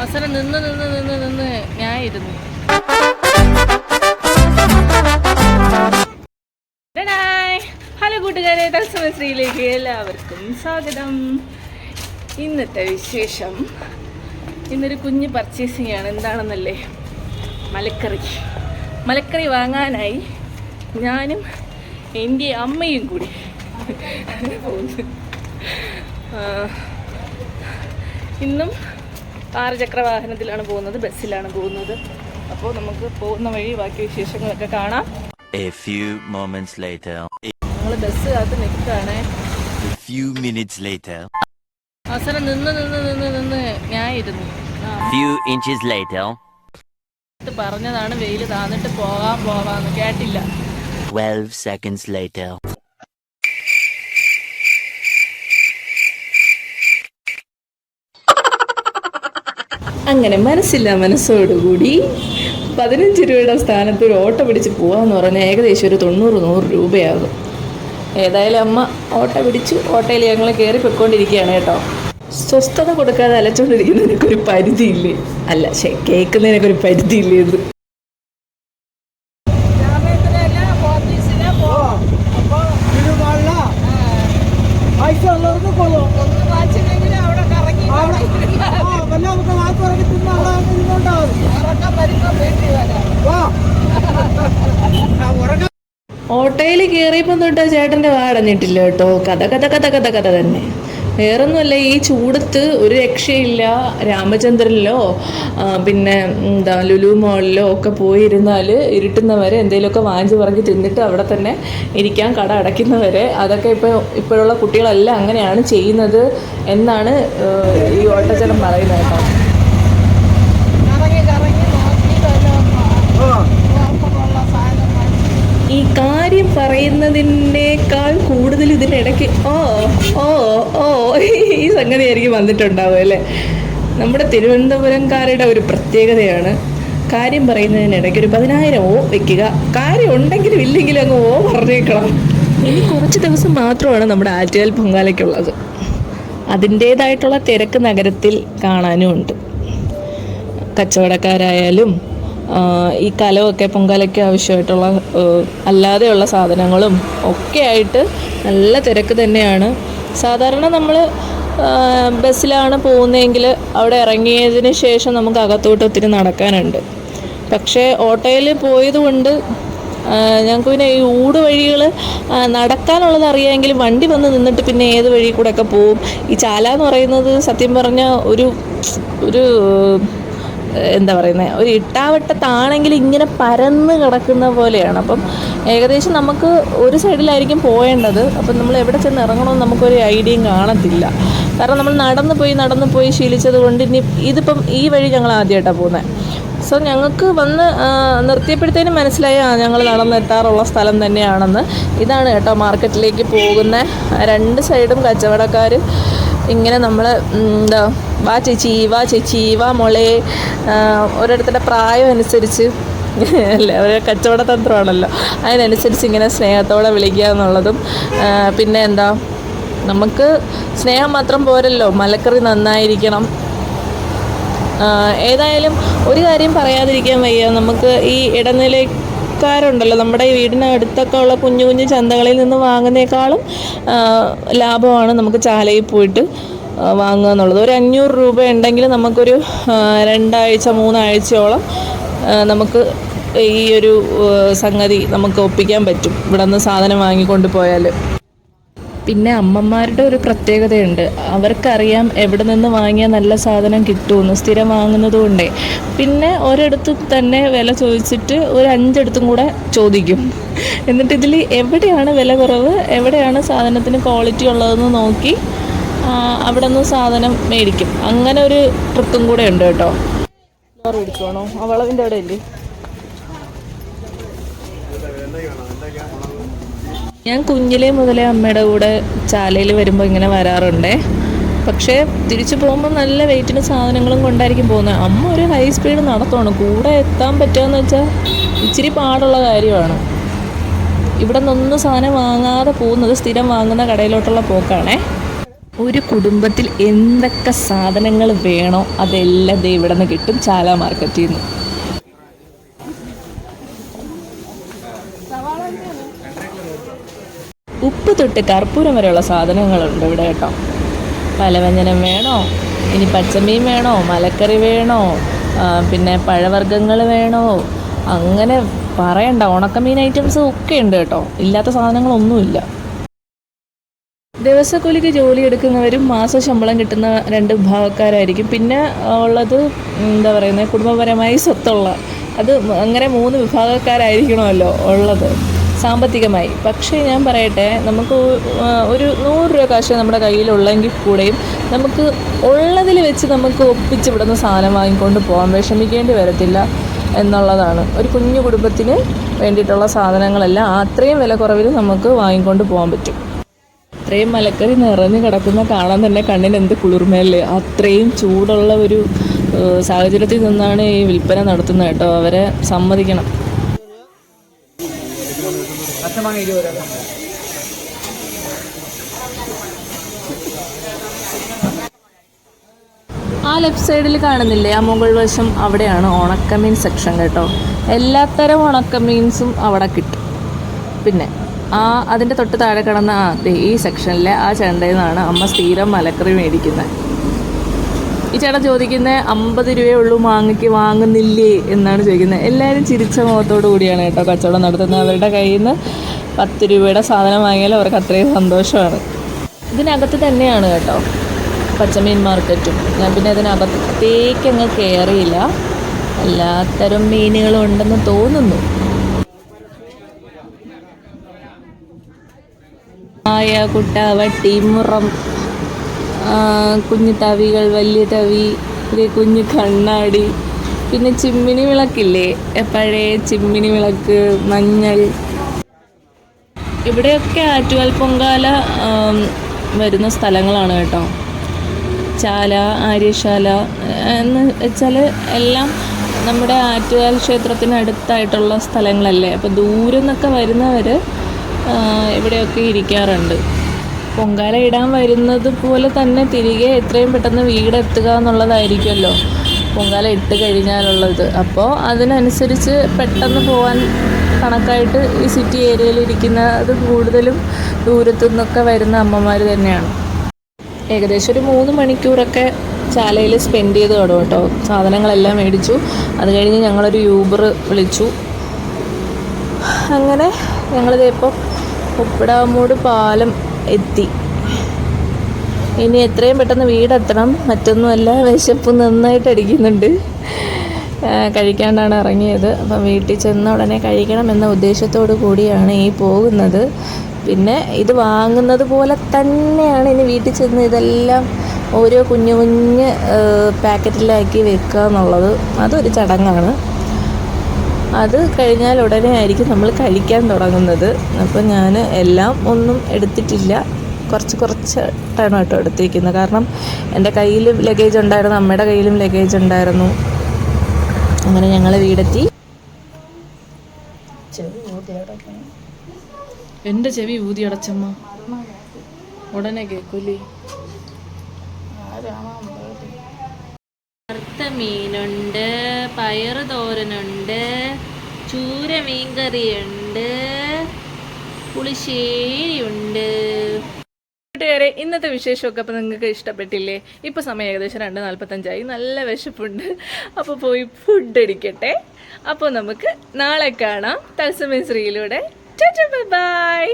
അവസരം നിന്ന് നിന്ന് നിന്ന് നിന്ന് ഞാൻ ഇരുന്നു. ഹലോ കൂട്ടുകാരെ തത്സമയ ശ്രീയിലേക്ക് എല്ലാവർക്കും സ്വാഗതം. ഇന്നത്തെ വിശേഷം. ഇന്നൊരു കുഞ്ഞ് പർച്ചേസിംഗ് ആണ് എന്താണെന്നല്ലേ? മലക്കറി. മലക്കറി വാങ്ങാനായി ഞാനും എന്റെ അമ്മയും കൂടി ഇന്നും ആറ് ചക്ര വാഹനത്തിലാണ് പോകുന്നത് ബസ്സിലാണ് പോകുന്നത് അപ്പോൾ നമുക്ക് പോകുന്ന വഴി ബാക്കി വിശേഷങ്ങളൊക്കെ കാണാം A few moments later. ഞങ്ങൾ ബസ് കാത്ത് നിൽക്കുകയാണ് A few minutes later. അവസരം നിന്ന് നിന്ന് നിന്ന് നിന്ന് ഞാൻ ഇരുന്നു Few inches later. പറഞ്ഞതാണ് വെയിൽ താന്നിട്ട് പോകാൻ പോവാന്ന് കേട്ടില്ല 12 seconds later. അങ്ങനെ മനസ്സില്ല മനസ്സോടുകൂടി പതിനഞ്ച് രൂപയുടെ സ്ഥാനത്ത് ഒരു ഓട്ടോ പിടിച്ച് പോകാമെന്ന് പറഞ്ഞാൽ ഏകദേശം ഒരു തൊണ്ണൂറ് നൂറ് രൂപയാകും. ഏതായാലും അമ്മ ഓട്ടോ പിടിച്ചു ഓട്ടോയിൽ ഞങ്ങൾ കയറി പൊയ്ക്കൊണ്ടിരിക്കുകയാണ് കേട്ടോ. സ്വസ്ഥത കൊടുക്കാതെ അലച്ചുകൊണ്ടിരിക്കുന്നതിനൊക്കെ ഒരു പരിധിയില്ലേ? അല്ല ശേ കേൾക്കുന്നതിനൊക്കെ ഒരു പരിധിയില്ലേ തൊട്ട് ചേട്ടന്റെ വാടഞ്ഞിട്ടില്ല കേട്ടോ. കഥ കഥ കഥ കഥ കഥ തന്നെ. വേറൊന്നുമല്ല ഈ ചൂടത്ത് ഒരു രക്ഷയില്ല രാമചന്ദ്രനിലോ പിന്നെ എന്താ ലുലു മോളിലോ ഒക്കെ പോയിരുന്നാൽ ഇരുട്ടുന്നവരെ എന്തെങ്കിലുമൊക്കെ വാങ്ങിച്ച് പറഞ്ഞ് തിന്നിട്ട് അവിടെ തന്നെ ഇരിക്കാൻ കട അടയ്ക്കുന്നവരെ അതൊക്കെ ഇപ്പോൾ ഇപ്പോഴുള്ള കുട്ടികളെല്ലാം അങ്ങനെയാണ് ചെയ്യുന്നത് എന്നാണ് ഈ ഓട്ടച്ചലം പറയുന്നത് കേട്ടോ ആ ഈ കാര്യം പറയുന്നതിനേക്കാൾ കൂടുതൽ ഇതിനിടയ്ക്ക് ഓ ഓ ഓ ഈ സംഗതി ആയിരിക്കും വന്നിട്ടുണ്ടാവും അല്ലേ? നമ്മുടെ തിരുവനന്തപുരംകാരുടെ ഒരു പ്രത്യേകതയാണ് കാര്യം പറയുന്നതിനിടയ്ക്ക് ഒരു പതിനായിരം ഓ വെക്കുക. കാര്യം ഉണ്ടെങ്കിലും ഇല്ലെങ്കിലും അങ്ങ് ഓ പറഞ്ഞേക്കണം. ഇനി കുറച്ച് ദിവസം മാത്രമാണ് നമ്മുടെ ആറ്റുകാൽ പൊങ്കാലയ്ക്കുള്ളത്. അതിന്റേതായിട്ടുള്ള തിരക്ക് നഗരത്തിൽ കാണാനും ഉണ്ട് കച്ചവടക്കാരായാലും ഈ കലമൊക്കെ പൊങ്കാലയ്ക്ക് ആവശ്യമായിട്ടുള്ള അല്ലാതെയുള്ള സാധനങ്ങളും ഒക്കെ ആയിട്ട് നല്ല തിരക്ക് തന്നെയാണ്. സാധാരണ നമ്മൾ ബസ്സിലാണ് പോകുന്നതെങ്കിൽ അവിടെ ഇറങ്ങിയതിന് ശേഷം നമുക്ക് അകത്തോട്ട് ഒത്തിരി നടക്കാനുണ്ട്. പക്ഷേ ഓട്ടോയിൽ പോയതുകൊണ്ട് ഞങ്ങൾക്ക് പിന്നെ ഈ ഊട് വഴികൾ നടക്കാനുള്ളത് അറിയാമെങ്കിലും വണ്ടി വന്ന് നിന്നിട്ട് പിന്നെ ഏത് വഴി കൂടെയൊക്കെ പോവും. ഈ ചാല എന്ന് പറയുന്നത് സത്യം പറഞ്ഞാൽ ഒരു ഒരു എന്താ പറയുന്നത് ഒരു ഇട്ടാവട്ടത്താണെങ്കിൽ ഇങ്ങനെ പരന്ന് കിടക്കുന്ന പോലെയാണ്. അപ്പം ഏകദേശം നമുക്ക് ഒരു സൈഡിലായിരിക്കും പോയേണ്ടത്. അപ്പം നമ്മൾ എവിടെ ചെന്ന് ഇറങ്ങണമെന്ന് നമുക്കൊരു ഐഡിയയും കാണത്തില്ല. കാരണം നമ്മൾ നടന്നു പോയി നടന്നു പോയി ശീലിച്ചത് കൊണ്ട് ഇനി ഇതിപ്പം ഈ വഴി ഞങ്ങൾ ആദ്യമായിട്ടാണ് പോകുന്നത്. സോ ഞങ്ങൾക്ക് വന്ന് നിർത്തിയപ്പോഴത്തേനും മനസ്സിലായി ഞങ്ങൾ നടന്നെത്താറുള്ള സ്ഥലം തന്നെയാണെന്ന്. ഇതാണ് കേട്ടോ മാർക്കറ്റിലേക്ക് പോകുന്ന രണ്ട് സൈഡും കച്ചവടക്കാർ ഇങ്ങനെ നമ്മൾ എന്താ വാ ചേച്ചി വാ ചേച്ചി വാ മോളെ. ഓരോരുത്തരുടെ പ്രായം അനുസരിച്ച് അല്ലേ ഒരു കച്ചവട തന്ത്രമാണല്ലോ. അതിനനുസരിച്ച് ഇങ്ങനെ സ്നേഹത്തോടെ വിളിക്കുക എന്നുള്ളതും പിന്നെ എന്താ നമുക്ക് സ്നേഹം മാത്രം പോരല്ലോ മലക്കറി നന്നായിരിക്കണം. ഏതായാലും ഒരു കാര്യം പറയാതിരിക്കാൻ വയ്യ നമുക്ക് ഈ ഇടനിലക്കാരുണ്ടല്ലോ നമ്മുടെ ഈ വീടിനടുത്തൊക്കെ ഉള്ള കുഞ്ഞു കുഞ്ഞു ചന്തകളിൽ നിന്ന് വാങ്ങുന്നേക്കാളും ലാഭമാണ് നമുക്ക് ചാലയിൽ പോയിട്ട് വാങ്ങുക എന്നുള്ളത്. ഒരു അഞ്ഞൂറ് രൂപ ഉണ്ടെങ്കിൽ നമുക്കൊരു രണ്ടാഴ്ച മൂന്നാഴ്ചയോളം നമുക്ക് ഈ ഒരു സംഗതി നമുക്ക് ഒപ്പിക്കാൻ പറ്റും. ഇവിടെ നിന്ന് സാധനം വാങ്ങിക്കൊണ്ട് പോയാൽ പിന്നെ അമ്മമാരുടെ ഒരു പ്രത്യേകതയുണ്ട്. അവർക്കറിയാം എവിടെ നിന്ന് വാങ്ങിയാൽ നല്ല സാധനം കിട്ടുമെന്ന് സ്ഥിരം വാങ്ങുന്നത് കൊണ്ടേ. പിന്നെ ഒരിടത്ത് തന്നെ വില ചോദിച്ചിട്ട് ഒരു അഞ്ചിടത്തും കൂടെ ചോദിക്കും. എന്നിട്ട് ഇതിൽ എവിടെയാണ് വില കുറവ് എവിടെയാണ് സാധനത്തിന് ക്വാളിറ്റി ഉള്ളതെന്ന് നോക്കി അവിടെ നിന്ന് സാധനം മേടിക്കും. അങ്ങനെ ഒരു ട്രിക്കും കൂടെ ഉണ്ട് കേട്ടോ. എടുക്കുവാണോ ആ വളവിന്റെ അവിടെ ഇല്ലേ? ഞാൻ കുഞ്ഞിലേ മുതലേ അമ്മയുടെ കൂടെ ചാലയിൽ വരുമ്പോൾ ഇങ്ങനെ വരാറുണ്ടേ. പക്ഷേ തിരിച്ചു പോകുമ്പോൾ നല്ല വെയിറ്റിന് സാധനങ്ങളും കൊണ്ടായിരിക്കും പോകുന്നത് അമ്മ ഒരു ഹൈ സ്പീഡ് നടത്തുവാണ് കൂടെ എത്താൻ പറ്റുകയെന്ന് വെച്ചാൽ ഇച്ചിരി പാടുള്ള കാര്യമാണ്. ഇവിടെ നിന്നൊന്നും സാധനം വാങ്ങാതെ പോകുന്നത് സ്ഥിരം വാങ്ങുന്ന കടയിലോട്ടുള്ള പോക്കാണേ. ഒരു കുടുംബത്തിൽ എന്തൊക്കെ സാധനങ്ങൾ വേണോ അതെല്ലാം ദേ ഇവിടെ നിന്ന് കിട്ടും ചാല മാർക്കറ്റിൽ നിന്ന്. ഉപ്പ് തൊട്ട് കർപ്പൂരം വരെയുള്ള സാധനങ്ങളുണ്ട് ഇവിടെ കേട്ടോ. പലവ്യഞ്ജനം വേണോ? ഇനി പച്ചമീൻ വേണോ? മലക്കറി വേണോ? പിന്നെ പഴവർഗങ്ങൾ വേണോ? അങ്ങനെ പറയണ്ട. ഉണക്കമീൻ ഐറ്റംസ് ഒക്കെ ഉണ്ട് കേട്ടോ. ഇല്ലാത്ത സാധനങ്ങളൊന്നുമില്ല. ദിവസക്കൂലിക്ക് ജോലി എടുക്കുന്നവരും മാസ ശമ്പളം കിട്ടുന്ന രണ്ട് വിഭാഗക്കാരായിരിക്കും. പിന്നെ ഉള്ളത് എന്താ പറയുന്നത് കുടുംബപരമായി സ്വത്തുള്ള. അത് അങ്ങനെ മൂന്ന് വിഭാഗക്കാരായിരിക്കണമല്ലോ ഉള്ളത്. സാമ്പത്തികമായി. പക്ഷേ ഞാൻ പറയട്ടെ നമുക്ക് ഒരു നൂറ് രൂപ കാശ് നമ്മുടെ കയ്യിലുള്ളെങ്കിൽ കൂടെയും നമുക്ക് ഉള്ളതിൽ വെച്ച് നമുക്ക് ഒപ്പിച്ച് ഇവിടുന്ന് സാധനം വാങ്ങിക്കൊണ്ട് പോകാൻ വിഷമിക്കേണ്ടി വരത്തില്ല എന്നുള്ളതാണ്. ഒരു കുഞ്ഞു കുടുംബത്തിന് വേണ്ടിയിട്ടുള്ള സാധനങ്ങളെല്ലാം അത്രയും വില കുറവിൽ നമുക്ക് വാങ്ങിക്കൊണ്ട് പോകാൻ പറ്റും. അത്രയും മലക്കറി നിറഞ്ഞു കിടക്കുന്ന കാണാൻ തന്നെ കണ്ണിന് എന്ത് കുളിർമയല്ലേ? അത്രയും ചൂടുള്ള ഒരു സാഹചര്യത്തിൽ നിന്നാണ് ഈ വിൽപ്പന നടത്തുന്നത് കേട്ടോ. അവരെ സമ്മതിക്കണം. പച്ചമാങ്ങ ഇരുപത് രൂപ ആ ലെഫ്റ്റ് സൈഡിൽ കാണുന്നില്ലേ? ആ മുകൾ വശം അവിടെയാണ് ഉണക്കമീൻ സെക്ഷൻ കേട്ടോ. എല്ലാത്തരം ഉണക്കമീൻസും അവിടെ കിട്ടും. പിന്നെ ആ അതിന്റെ തൊട്ട് താഴെ കിടന്ന ആ ഈ സെക്ഷനിലെ ആ ചെണ്ടയിൽ നിന്നാണ് അമ്മ സ്ഥിരം മലക്കറി മേടിക്കുന്നത് ഈ ചേട്ടൻ ചോദിക്കുന്നത് അമ്പത് രൂപയേ ഉള്ളൂ മാങ്ങയ്ക്ക് വാങ്ങുന്നില്ലേ എന്നാണ് ചോദിക്കുന്നത് എല്ലാവരും ചിരിച്ച മുഖത്തോടു കൂടിയാണ് കേട്ടോ കച്ചവടം നടത്തുന്നത് അവരുടെ കയ്യിൽ നിന്ന് പത്ത് രൂപയുടെ സാധനം വാങ്ങിയാൽ അവർക്ക് അത്രയും സന്തോഷമാണ്. ഇതിനകത്ത് തന്നെയാണ് കേട്ടോ പച്ചമീൻ മാർക്കറ്റും. ഞാൻ പിന്നെ അതിനകത്തേക്ക് അങ്ങ് കയറിയില്ല. എല്ലാത്തരം മീനുകളും ഉണ്ടെന്ന് തോന്നുന്നു. ആയ കുട്ട വട്ടി മുറം ആ, കുഞ്ഞു തവികൾ വലിയ തവി ഒരു കുഞ്ഞു കണ്ണാടി. പിന്നെ ചിമ്മിനി വിളക്കില്ലേ? പഴയ ചിമ്മിനി വിളക്ക് മഞ്ഞൾ. ഇവിടെയൊക്കെ ആറ്റുകാൽ പൊങ്കാല വരുന്ന സ്ഥലങ്ങളാണ് കേട്ടോ. ചാല ആര്യശാല എന്ന് വെച്ചാൽ എല്ലാം നമ്മുടെ ആറ്റുകാൽ ക്ഷേത്രത്തിനടുത്തായിട്ടുള്ള സ്ഥലങ്ങളല്ലേ? അപ്പോൾ ദൂരെ നിന്നൊക്കെ വരുന്നവർ ഇവിടെയൊക്കെ ഇരിക്കാറുണ്ട്. പൊങ്കാല ഇടാൻ വരുന്നത് പോലെ തന്നെ തിരികെ എത്രയും പെട്ടെന്ന് വീടെത്തുക എന്നുള്ളതായിരിക്കുമല്ലോ. പൊങ്കാല ഇട്ട് കഴിഞ്ഞാലുള്ളത്. അപ്പോൾ അതിനനുസരിച്ച് പെട്ടെന്ന് പോകാൻ കണക്കായിട്ട് ഈ സിറ്റി ഏരിയയിൽ ഇരിക്കുന്നത് കൂടുതലും ദൂരത്തു നിന്നൊക്കെ വരുന്ന അമ്മമാർ തന്നെയാണ്. ഏകദേശം ഒരു മൂന്ന് മണിക്കൂറൊക്കെ ചാലയിൽ സ്പെൻഡ് ചെയ്ത് തുടങ്ങും കേട്ടോ. സാധനങ്ങളെല്ലാം മേടിച്ചു. അത് കഴിഞ്ഞ് ഞങ്ങളൊരു യൂബർ വിളിച്ചു. അങ്ങനെ ഞങ്ങളിതിപ്പോൾ ഉപ്പിടാമൂട് പാലം എത്തി. ഇനി എത്രയും പെട്ടെന്ന് വീടെത്തണം. മറ്റൊന്നുമല്ല വിശപ്പ് നന്നായിട്ട് അടിക്കുന്നുണ്ട്. കഴിക്കാണ്ടാണ് ഇറങ്ങിയത്. അപ്പം വീട്ടിൽ ചെന്ന ഉടനെ കഴിക്കണം എന്ന ഉദ്ദേശത്തോടു കൂടിയാണ് ഈ പോകുന്നത്. പിന്നെ ഇത് വാങ്ങുന്നത് പോലെ തന്നെയാണ് ഇനി വീട്ടിൽ ചെന്ന് ഇതെല്ലാം ഓരോ കുഞ്ഞു കുഞ്ഞ് പാക്കറ്റിലാക്കി വെക്കുക എന്നുള്ളത് അതൊരു ചടങ്ങാണ്. അത് കഴിഞ്ഞാൽ ഉടനെ ആയിരിക്കും നമ്മൾ കഴിക്കാൻ തുടങ്ങുന്നത്. അപ്പോൾ ഞാൻ എല്ലാം ഒന്നും എടുത്തിട്ടില്ല. കുറച്ച് കുറച്ചിട്ടാണ് കേട്ടോ എടുത്തിരിക്കുന്നത്. കാരണം എന്റെ കയ്യിലും ലഗേജ് ഉണ്ടായിരുന്നു അമ്മയുടെ കയ്യിലും ലഗേജ് ഉണ്ടായിരുന്നു. അങ്ങനെ ഞങ്ങൾ വീടെത്തി. എന്റെ ചെവി ഊതി അടച്ചമ്മ. ഉടനെ കേൾക്കൂലേ വറുത്ത മീനുണ്ട്. പയറ് തോരനുണ്ട് ചൂര മീൻകറിയുണ്ട് പുളിശ്ശേരിയുണ്ട്. കൂട്ടുകാരെ ഇന്നത്തെ വിശേഷമൊക്കെ അപ്പോൾ നിങ്ങൾക്ക് ഇഷ്ടപ്പെട്ടില്ലേ? ഇപ്പോൾ സമയം ഏകദേശം രണ്ട് നാൽപ്പത്തഞ്ചായി. നല്ല വിശപ്പുണ്ട്. അപ്പോൾ പോയി ഫുഡ് അടിക്കട്ടെ. അപ്പോൾ നമുക്ക് നാളെ കാണാം. തത്സമയ ശ്രീയിലൂടെ. ബൈ.